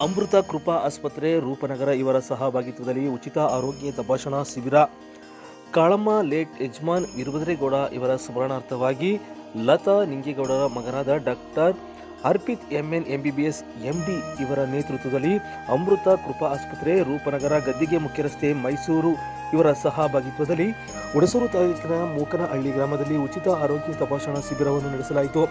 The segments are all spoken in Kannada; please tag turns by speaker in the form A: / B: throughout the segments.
A: ಅಮೃತ ಕೃಪಾ ಆಸ್ಪತ್ರೆ ರೂಪನಗರ ಇವರ ಸಹಭಾಗಿತ್ವದಲ್ಲಿ ಉಚಿತ ಆರೋಗ್ಯ ತಪಾಸಣಾ ಶಿಬಿರ. ಕಾಳಮ್ಮ ಲೇಟ್ ಯಜಮಾನ್ ವೀರಭದ್ರೇಗೌಡ ಇವರ ಸ್ಮರಣಾರ್ಥವಾಗಿ ಲತಾ ನಿಂಗೇಗೌಡರ ಮಗನಾದ doctor Arpith MN MBBS MD ಇವರ ನೇತೃತ್ವದಲ್ಲಿ ಅಮೃತ ಕೃಪಾ ಆಸ್ಪತ್ರೆ ರೂಪನಗರ ಗದ್ದಿಗೆ ಮುಖ್ಯ ರಸ್ತೆ ಮೈಸೂರು ಇವರ ಸಹಭಾಗಿತ್ವದಲ್ಲಿ ಹುಣಸೂರು ತಾಲೂಕಿನ ಮೂಕನಹಳ್ಳಿ ಗ್ರಾಮದಲ್ಲಿ ಉಚಿತ ಆರೋಗ್ಯ ತಪಾಸಣಾ ಶಿಬಿರವನ್ನು ನಡೆಸಲಾಯಿತು.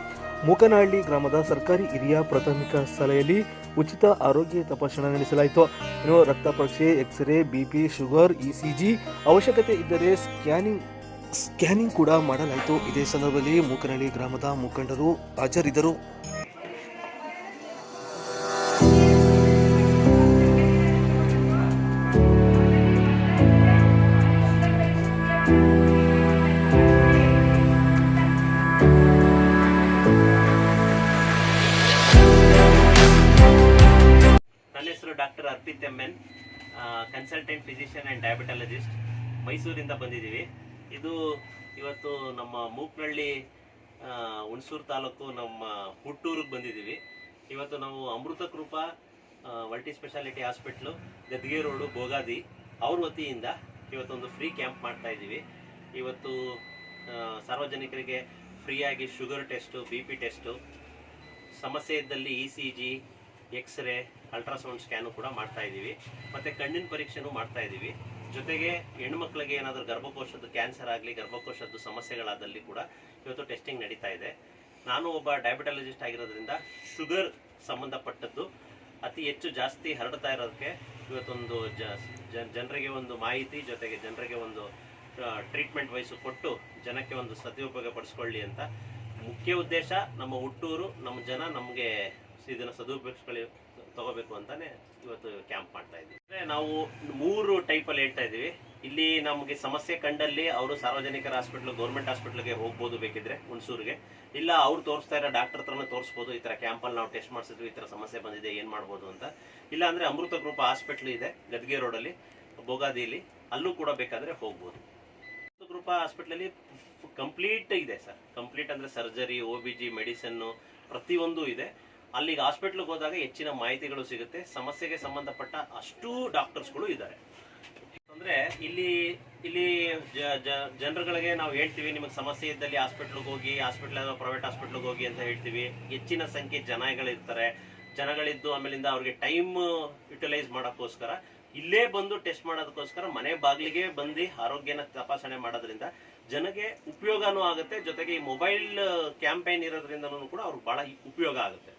A: ಮೂಕನಹಳ್ಳಿ ಗ್ರಾಮದ ಸರ್ಕಾರಿ ಹಿರಿಯ ಪ್ರಾಥಮಿಕ ಶಾಲೆಯಲ್ಲಿ ಉಚಿತ ಆರೋಗ್ಯ ತಪಾಸಣೆ ನಡೆಸಲಾಯಿತು. ಇನ್ನು ರಕ್ತ ಪರೀಕ್ಷೆ, ಎಕ್ಸ್ರೇ, ಬಿಪಿ, ಶುಗರ್, ಇಸಿಜಿ ಅವಶ್ಯಕತೆ ಇದ್ದರೆ ಸ್ಕ್ಯಾನಿಂಗ್ ಸ್ಕ್ಯಾನಿಂಗ್ ಕೂಡ ಮಾಡಲಾಯಿತು. ಇದೇ ಸಂದರ್ಭದಲ್ಲಿ ಮೂಕನಹಳ್ಳಿ ಗ್ರಾಮದ ಮುಖಂಡರು ಹಾಜರಿದ್ದರು.
B: Doctor Arpith M consultant physician and diabetologist ಮೈಸೂರಿಂದ ಬಂದಿದ್ದೀವಿ. ಇದು ಇವತ್ತು ನಮ್ಮ ಮೂಕ್ನಳ್ಳಿ ಹುಣಸೂರು ತಾಲೂಕು ನಮ್ಮ ಹುಟ್ಟೂರಿಗೆ ಬಂದಿದ್ದೀವಿ. ಇವತ್ತು ನಾವು Amrutha Krupa multi speciality hospital Gadge road, Bogadi ಅವ್ರ ವತಿಯಿಂದ ಇವತ್ತೊಂದು ಫ್ರೀ ಕ್ಯಾಂಪ್ ಮಾಡ್ತಾ ಇದ್ದೀವಿ. ಇವತ್ತು ಸಾರ್ವಜನಿಕರಿಗೆ ಫ್ರೀಯಾಗಿ sugar test, B P test, ಸಮಸ್ಯೆ ಇದ್ದಲ್ಲಿ E C G X-ray ultrasound scan ಕೂಡ ಮಾಡ್ತಾ ಇದ್ದೀವಿ. ಮತ್ತು ಕಣ್ಣಿನ ಪರೀಕ್ಷೆನೂ ಮಾಡ್ತಾ ಇದ್ದೀವಿ. ಜೊತೆಗೆ ಹೆಣ್ಮಕ್ಳಿಗೆ ಏನಾದರೂ ಗರ್ಭಕೋಶದ ಕ್ಯಾನ್ಸರ್ ಆಗಲಿ ಗರ್ಭಕೋಶದ ಸಮಸ್ಯೆಗಳಾದಲ್ಲಿ ಕೂಡ ಇವತ್ತು ಟೆಸ್ಟಿಂಗ್ ನಡೀತಾ ಇದೆ. ನಾನು ಒಬ್ಬ ಡಯಾಬಿಟಾಲಜಿಸ್ಟ್ ಆಗಿರೋದ್ರಿಂದ ಶುಗರ್ ಸಂಬಂಧಪಟ್ಟದ್ದು ಅತಿ ಹೆಚ್ಚು ಜಾಸ್ತಿ ಹರಡ್ತಾ ಇರೋದಕ್ಕೆ ಇವತ್ತೊಂದು ಜನರಿಗೆ ಒಂದು ಮಾಹಿತಿ, ಜೊತೆಗೆ ಜನರಿಗೆ ಒಂದು ಟ್ರೀಟ್ಮೆಂಟ್ ವಯಸ್ಸು ಕೊಟ್ಟು ಜನಕ್ಕೆ ಒಂದು ಸದುಪಯೋಗ ಪಡಿಸ್ಕೊಳ್ಳಿ ಅಂತ. ಮುಖ್ಯ ಉದ್ದೇಶ ನಮ್ಮ ಹುಟ್ಟೂರು, ನಮ್ಮ ಜನ ನಮಗೆ ಇದನ್ನ ಸದುಪಯೋಗಿಸ್ಕೊಳ್ಳಿ ತಗೋಬೇಕು ಅಂತಾನೆ ಇವತ್ತು ಕ್ಯಾಂಪ್ ಮಾಡ್ತಾ ಇದ್ದೀವಿ. ಅಂದ್ರೆ ನಾವು ಮೂರು ಟೈಪಲ್ಲಿ ಹೇಳ್ತಾ ಇದ್ದೀವಿ. ಇಲ್ಲಿ ನಮಗೆ ಸಮಸ್ಯೆ ಕಂಡಲ್ಲಿ ಅವರು ಸಾರ್ವಜನಿಕರ ಹಾಸ್ಪಿಟ್ಲ್ ಗೌರ್ಮೆಂಟ್ ಹಾಸ್ಪಿಟ್ಲ್ಗೆ ಹೋಗ್ಬೋದು ಬೇಕಿದ್ರೆ, ಹುಣಸೂರಿಗೆ. ಇಲ್ಲ ಅವ್ರು ತೋರಿಸ್ತಾ ಇರೋ ಡಾಕ್ಟರ್ ಹತ್ರನೇ ತೋರಿಸ್ಬೋದು, ಈ ಥರ ಕ್ಯಾಂಪಲ್ಲಿ ನಾವು ಟೆಸ್ಟ್ ಮಾಡಿಸಿದ್ವಿ, ಈ ಥರ ಸಮಸ್ಯೆ ಬಂದಿದೆ, ಏನು ಮಾಡ್ಬೋದು ಅಂತ. ಇಲ್ಲ ಅಂದ್ರೆ ಅಮೃತ ಗ್ರೂಪ್ ಹಾಸ್ಪಿಟ್ಲ್ ಇದೆ, ಗದ್ಗೆ ರೋಡಲ್ಲಿ ಬೋಗಾದಿಯಲ್ಲಿ ಅಲ್ಲೂ ಕೂಡ ಬೇಕಾದ್ರೆ ಹೋಗ್ಬೋದು. ಅಮೃತ ಗ್ರೂಪ್ ಹಾಸ್ಪಿಟ್ಲಲ್ಲಿ ಕಂಪ್ಲೀಟ್ ಇದೆ ಸರ್. ಕಂಪ್ಲೀಟ್ ಅಂದ್ರೆ surgery O B G medicine ಪ್ರತಿಯೊಂದು ಇದೆ. ಅಲ್ಲಿಗೆ ಹಾಸ್ಪಿಟ್ಲಿಗೆ ಹೋದಾಗ ಹೆಚ್ಚಿನ ಮಾಹಿತಿಗಳು ಸಿಗುತ್ತೆ. ಸಮಸ್ಯೆಗೆ ಸಂಬಂಧಪಟ್ಟ ಅಷ್ಟು ಡಾಕ್ಟರ್ಸ್ಗಳು ಇದ್ದಾರೆ. ಅಂದ್ರೆ ಇಲ್ಲಿ ಇಲ್ಲಿ ಜನರುಗಳಿಗೆ ನಾವು ಹೇಳ್ತೀವಿ, ನಿಮಗೆ ಸಮಸ್ಯೆ ಇದ್ದಲ್ಲಿ ಹಾಸ್ಪಿಟ್ಲಿಗೆ ಹೋಗಿ, ಹಾಸ್ಪಿಟ್ಲ್ ಅಥವಾ ಪ್ರೈವೇಟ್ ಹಾಸ್ಪಿಟ್ಲಿಗೆ ಹೋಗಿ ಅಂತ ಹೇಳ್ತೀವಿ. ಹೆಚ್ಚಿನ ಸಂಖ್ಯೆ ಜನಗಳಿರ್ತಾರೆ. ಜನಗಳಿದ್ದು ಆಮೇಲಿಂದ ಅವ್ರಿಗೆ ಟೈಮ್ ಯುಟಿಲೈಸ್ ಮಾಡೋಕ್ಕೋಸ್ಕರ, ಇಲ್ಲೇ ಬಂದು ಟೆಸ್ಟ್ ಮಾಡೋದಕ್ಕೋಸ್ಕರ ಮನೆ ಬಾಗಿಲಿಗೆ ಬಂದು ಆರೋಗ್ಯನ ತಪಾಸಣೆ ಮಾಡೋದ್ರಿಂದ ಜನಗೆ ಉಪಯೋಗನೂ ಆಗುತ್ತೆ. ಜೊತೆಗೆ ಈ ಮೊಬೈಲ್ ಕ್ಯಾಂಪೇನ್ ಇರೋದ್ರಿಂದನೂ ಕೂಡ ಅವ್ರಿಗೆ ಬಹಳ ಉಪಯೋಗ ಆಗುತ್ತೆ.